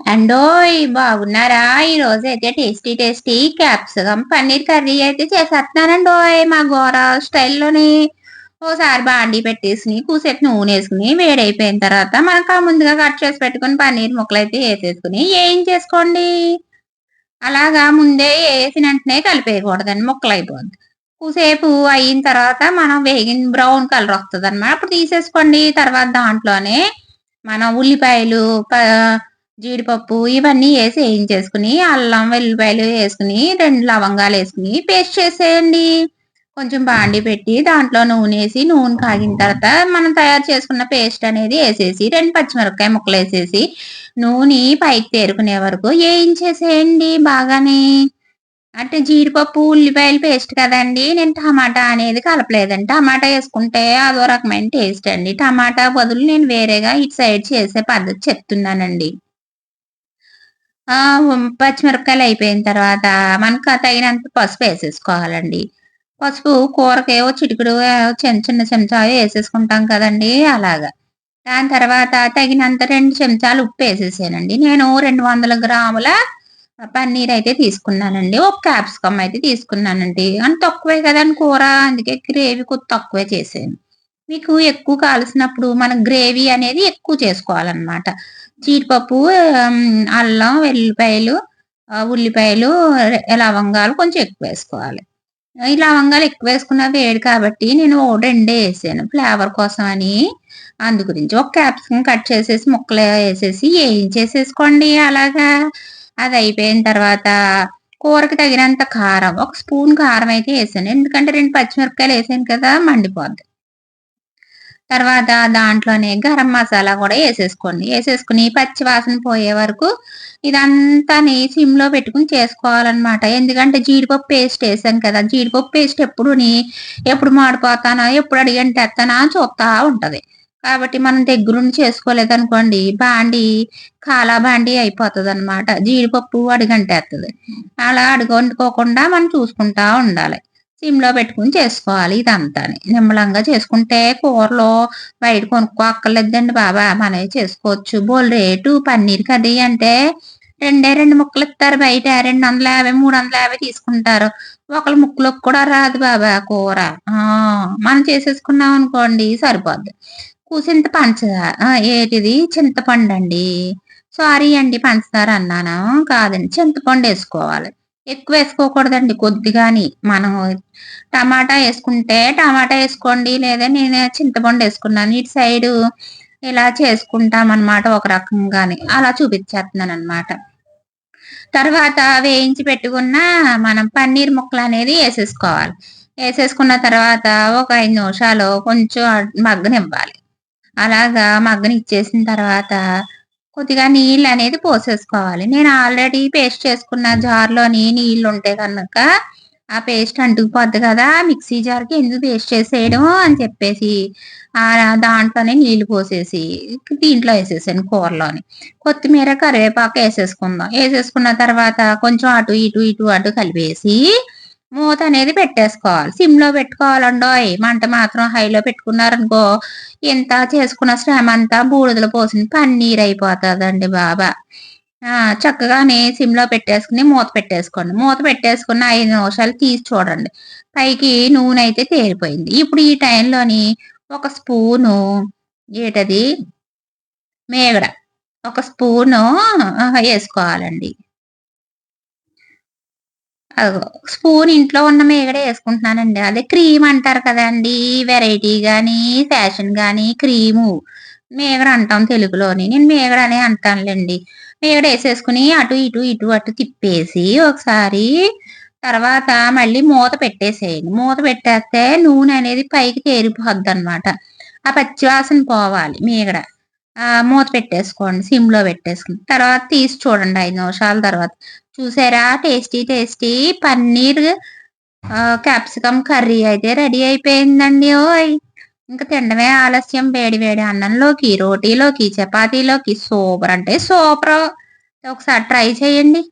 అండోయ్ బాగున్నారా? ఈ రోజు అయితే tasty tasty capsicum paneer curry అయితే చేసేస్తున్నానండోయ్ మా గోర స్టైల్లోని. ఓసారి బాండి పెట్టేసి కూసేపు నూనె వేసుకుని వేడైపోయిన తర్వాత మనకు ముందుగా కట్ చేసి పెట్టుకుని పన్నీర్ ముక్కలు అయితే వేసేసుకుని ఏం చేసుకోండి? అలాగా ముందే వేసిన వెంటనే కలిపేయకూడదండి ముక్కలు అయిపోద్ది కూసేపు అయిన తర్వాత మనం వేగిన బ్రౌన్ కలర్ వస్తుంది అనమాట అప్పుడు తీసేసుకోండి. తర్వాత దాంట్లోనే మనం ఉల్లిపాయలు జీడిపప్పు ఇవన్నీ వేసి వేయించేసుకుని అల్లం వెల్లిపాయలు వేసుకుని రెండు లవంగాలు వేసుకుని పేస్ట్ చేసేయండి. కొంచెం బాండి పెట్టి దాంట్లో నూనె వేసి నూనె కాగిన తర్వాత మనం తయారు చేసుకున్న పేస్ట్ అనేది వేసేసి రెండు పచ్చిమిరపకాయ ముక్కలు వేసేసి నూనె పైకి తేరుకునే వరకు వేయించేసేయండి బాగానే. అంటే జీడిపప్పు ఉల్లిపాయలు పేస్ట్ కదండి. నేను టమాటా అనేది కలపలేదండి. టమాటా వేసుకుంటే అదో రకమైన టేస్ట్ అండి. టమాటా బదులు నేను వేరేగా ఇటు సైడ్ చేసే పద్ధతి చెప్తున్నానండి. పచ్చిమిరపకాయలు అయిపోయిన తర్వాత మనకు తగినంత పసుపు వేసేసుకోవాలండి. పసుపు కూరకేవో చిటికుడు చిన్న చిన్న చెంచాలు వేసేసుకుంటాం కదండి అలాగా. దాని తర్వాత తగినంత రెండు చెంచాలు ఉప్పు వేసేసానండి. నేను రెండు వందల గ్రాముల పన్నీర్ అయితే తీసుకున్నానండి. ఒక క్యాప్సికమ్ అయితే తీసుకున్నానండి. అని తక్కువే కదండి కూర అందుకే గ్రేవీ కొద్ది తక్కువే చేసాను మీకు ఎక్కువ కాల్సినప్పుడు మన గ్రేవీ అనేది ఎక్కువ చేసుకోవాలన్నమాట. జీడిపప్పు అల్లం వెల్లిపాయలు ఉల్లిపాయలు లవంగాలు కొంచెం ఎక్కువ వేసుకోవాలి. ఈ లవంగాలు ఎక్కువ వేసుకున్న వేడి కాబట్టి నేను రెండే వేసాను. ఫ్లేవర్ కోసం అని. అందు గురించి ఒక క్యాప్సికం కట్ చేసేసి ముక్కలు వేసేసి వేయించేసేసుకోండి అలాగా. అది అయిపోయిన తర్వాత కూరకి తగినంత కారం ఒక స్పూన్ కారం అయితే వేసాను. ఎందుకంటే రెండు పచ్చిమిరపకాయలు వేసాను కదా మండిపోద్ది. తర్వాత దాంట్లోనే గరం మసాలా కూడా వేసేసుకోండి. వేసేసుకుని పచ్చి వాసన పోయే వరకు ఇదంతా సిమ్లో పెట్టుకుని చేసుకోవాలన్నమాట. ఎందుకంటే జీడిపప్పు పేస్ట్ వేసాను కదా జీడిపప్పు పేస్ట్ ఎప్పుడుని ఎప్పుడు మాడిపోతానా ఎప్పుడు అడిగంటే చూస్తా ఉంటది. కాబట్టి మనం దగ్గరుండి చేసుకోలేదనుకోండి బాండి కాలా బాండి అయిపోతుంది అనమాట జీడిపప్పు అడిగంటేస్తుంది అలా అడుగొండుకోకుండా మనం చూసుకుంటా ఉండాలి. సిమ్లో పెట్టుకుని చేసుకోవాలి ఇదంతా నిమ్మలంగా చేసుకుంటే కూరలో బయట కొనుక్కో అక్కర్లేదండి బాబా. మనమే చేసుకోవచ్చు. బోల్ రేటు పన్నీర్ కర్రీ అంటే రెండే రెండు ముక్కలు ఇస్తారు. బయట రెండు వందల యాభై మూడు వందల యాభై తీసుకుంటారు. ఒకళ్ళ ముక్కలకు కూడా రాదు బాబా కూర. మనం చేసేసుకున్నాం అనుకోండి సరిపోద్ది. కూసింత పంచదార ఏటిది? చింతపండు అండి సారీ అండి పంచదార అన్నాను. కాదండి చింతపండు వేసుకోవాలి. ఎక్కువ వేసుకోకూడదండి కొద్దిగాని. మనం టమాటా వేసుకుంటే టమాటా వేసుకోండి లేదా నేను చింతపండు వేసుకున్నాను. ఇటు సైడు ఇలా చేసుకుంటాం అనమాట ఒక రకంగాని. అలా చూపించేస్తున్నాను అనమాట తర్వాత వేయించి పెట్టుకున్న మనం పన్నీర్ ముక్కలు అనేది వేసేసుకోవాలి. వేసేసుకున్న తర్వాత ఒక ఐదు నిమిషాలు కొంచెం మగ్గనివ్వాలి. అలాగా మగ్గనిచ్చేసిన తర్వాత కొద్దిగా నీళ్ళు అనేది పోసేసుకోవాలి. నేను ఆల్రెడీ పేస్ట్ చేసుకున్న జార్లోని నీళ్ళు ఉంటే కనుక ఆ పేస్ట్ అంటుకుపోద్ది కదా మిక్సీ జార్కి ఎందుకు పేస్ట్ చేసేయడం అని చెప్పేసి ఆ దాంట్లోనే నీళ్ళు పోసేసి దీంట్లో వేసేసాను కూరలోని. కొత్తిమీర కరివేపాకు వేసేసుకుందాం. వేసేసుకున్న తర్వాత కొంచెం అటు ఇటు ఇటు అటు కలిపేసి మూత అనేది పెట్టేసుకోవాలి. సిమ్లో పెట్టుకోవాలండోయ్. మంట మాత్రం హైలో పెట్టుకున్నారనుకో ఎంత చేసుకున్న శ్రమ అంతా బూడిదలు పోసిన పన్నీర్ అయిపోతుందండి బాబా. చక్కగానే సిమ్లో పెట్టేసుకుని మూత పెట్టేసుకోండి. మూత పెట్టేసుకున్న ఐదు నిమిషాలు తీసి చూడండి. పైకి నూనె అయితే తేలిపోయింది. ఇప్పుడు ఈ టైంలోని ఒక స్పూను ఏటది? మేగడ. ఒక స్పూను వేసుకోవాలండి. స్పూన్ ఇంట్లో ఉన్న మేగడే వేసుకుంటున్నానండి. అదే క్రీమ్ అంటారు కదండి వెరైటీ కానీ ఫ్యాషన్ కానీ క్రీము. మేగడ అంటాం తెలుగులోని. నేను మేగడ అనే అంటానులేండి. మేగడ వేసేసుకుని అటు ఇటు ఇటు అటు తిప్పేసి ఒకసారి తర్వాత మళ్ళీ మూత పెట్టేసేయండి. మూత పెట్టేస్తే నూనె అనేది పైకి తేరిపోద్ది అనమాట ఆ పచ్చివాసన పోవాలి మీగడ. మూత పెట్టేసుకోండి సిమ్లో పెట్టేసుకుని. తర్వాత తీసి చూడండి ఐదు నిమిషాల తర్వాత. చూసారా? Tasty tasty paneer capsicum curry అయితే రెడీ అయిపోయిందండి. ఓయ్! ఇంకా తినడమే ఆలస్యం. వేడి వేడి అన్నంలోకి రోటీలోకి చపాతీలోకి. సూపర్ అంటే సూపర్. ఒకసారి ట్రై చేయండి.